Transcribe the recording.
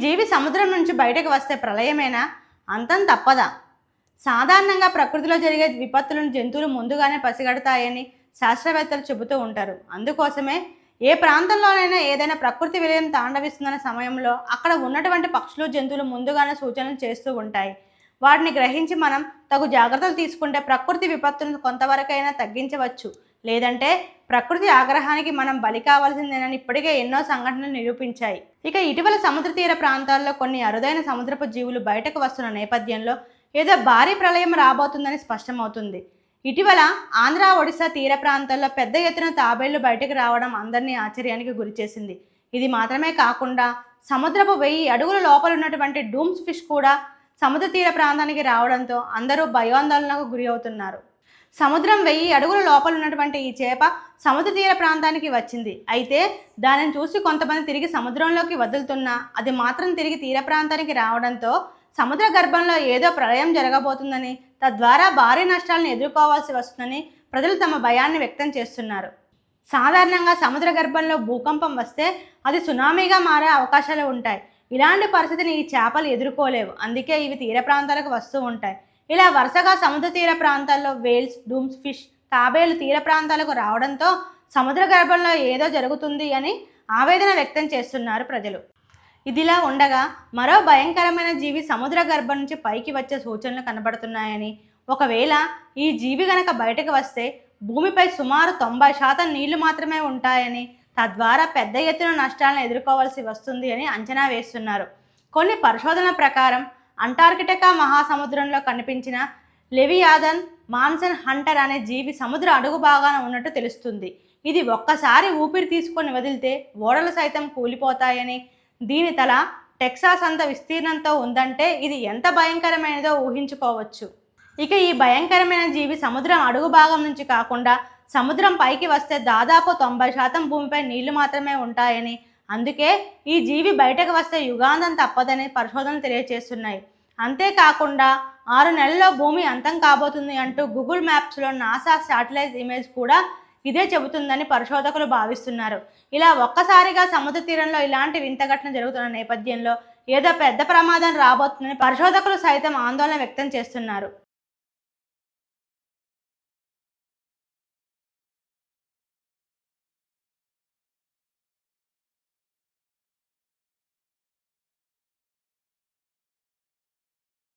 జీవి సముద్రం నుంచి బయటకు వస్తే ప్రళయమేనా? అంతం తప్పదా. సాధారణంగా ప్రకృతిలో జరిగే విపత్తులను జంతువులు ముందుగానే పసిగడతాయని శాస్త్రవేత్తలు చెబుతూ ఉంటారు. అందుకోసమే ఏ ప్రాంతంలోనైనా ఏదైనా ప్రకృతి విలయం తాండవిస్తున్న సమయంలో అక్కడ ఉన్నటువంటి పక్షులు జంతువులు ముందుగానే సూచనలు చేస్తూ ఉంటాయి. వాటిని గ్రహించి మనం తగు జాగ్రత్తలు తీసుకుంటే ప్రకృతి విపత్తును కొంతవరకైనా తగ్గించవచ్చు. లేదంటే ప్రకృతి ఆగ్రహానికి మనం బలి కావాల్సిందేనని ఇప్పటికే ఎన్నో సంఘటనలు నిరూపించాయి. ఇక ఇటీవల సముద్ర తీర ప్రాంతాల్లో కొన్ని అరుదైన సముద్రపు జీవులు బయటకు వస్తున్న నేపథ్యంలో ఏదో భారీ ప్రళయం రాబోతుందని స్పష్టమవుతుంది. ఇటీవల ఆంధ్ర ఒడిశా తీర ప్రాంతాల్లో పెద్ద ఎత్తున తాబేళ్ళు బయటకు రావడం అందరినీ ఆశ్చర్యానికి గురిచేసింది ఇది మాత్రమే కాకుండా సముద్రపు వెయ్యి అడుగుల లోపల ఉన్నటువంటి డూమ్స్ ఫిష్ కూడా సముద్ర తీర ప్రాంతానికి రావడంతో అందరూ భయాందోళనకు గురి అవుతున్నారు. సముద్రం వెయ్యి అడుగుల లోపల ఉన్నటువంటి ఈ చేప సముద్ర తీర ప్రాంతానికి వచ్చింది. అయితే దానిని చూసి కొంతమంది తిరిగి సముద్రంలోకి వదులుతున్నా అది మాత్రం తిరిగి తీర ప్రాంతానికి రావడంతో సముద్ర గర్భంలో ఏదో ప్రళయం జరగబోతుందని తద్వారా భారీ నష్టాలను ఎదుర్కోవాల్సి వస్తుందని ప్రజలు తమ భయాన్ని వ్యక్తం చేస్తున్నారు. సాధారణంగా సముద్ర గర్భంలో భూకంపం వస్తే అది సునామీగా మారే అవకాశాలు ఉంటాయి. ఇలాంటి పరిస్థితిని ఈ చేపలు ఎదుర్కోలేవు. అందుకే ఇవి తీర ప్రాంతాలకు వస్తూ ఉంటాయి. ఇలా వరుసగా సముద్ర తీర ప్రాంతాల్లో వేల్స్ డూమ్స్ ఫిష్ తాబేలు తీర ప్రాంతాలకు రావడంతో సముద్ర గర్భంలో ఏదో జరుగుతుంది అని ఆవేదన వ్యక్తం చేస్తున్నారు ప్రజలు. ఇదిలా ఉండగా మరో భయంకరమైన జీవి సముద్ర గర్భం నుంచి పైకి వచ్చే సూచనలు కనబడుతున్నాయని. ఒకవేళ ఈ జీవి గనక బయటకు వస్తే భూమిపై సుమారు తొంభై శాతం నీళ్ళు మాత్రమే ఉంటాయని తద్వారా పెద్ద ఎత్తున నష్టాలను ఎదుర్కోవాల్సి వస్తుంది అని అంచనా వేస్తున్నారు. కొన్ని పరిశోధనల ప్రకారం అంటార్కిటికా మహాసముద్రంలో కనిపించిన లెవియాదన్ మాన్సన్ హంటర్ అనే జీవి సముద్ర అడుగు భాగాన ఉన్నట్టు తెలుస్తుంది. ఇది ఒక్కసారి ఊపిరి తీసుకొని వదిలితే ఓడలు సైతం కూలిపోతాయని. దీని తల టెక్సాస్ అంత విస్తీర్ణంతో ఉందంటే ఇది ఎంత భయంకరమైనదో ఊహించుకోవచ్చు. ఇక ఈ భయంకరమైన జీవి సముద్రం అడుగు భాగం నుంచి కాకుండా సముద్రం పైకి వస్తే దాదాపు తొంభై శాతం భూమిపై నీళ్ళు మాత్రమే ఉంటాయని అందుకే ఈ జీవి బయటకు వస్తే యుగాంతం తప్పదని పరిశోధనలు తెలియజేస్తున్నాయి అంతేకాకుండా ఆరు నెలల్లో భూమి అంతం కాబోతుంది అంటూ గూగుల్ మ్యాప్స్లో నాసా శాటిలైట్ ఇమేజ్ కూడా ఇదే చెబుతుందని పరిశోధకులు భావిస్తున్నారు. ఇలా ఒక్కసారిగా సముద్ర తీరంలో ఇలాంటి వింత ఘటన జరుగుతున్న నేపథ్యంలో ఏదో పెద్ద ప్రమాదం రాబోతుందని పరిశోధకులు సైతం ఆందోళన వ్యక్తం చేస్తున్నారు.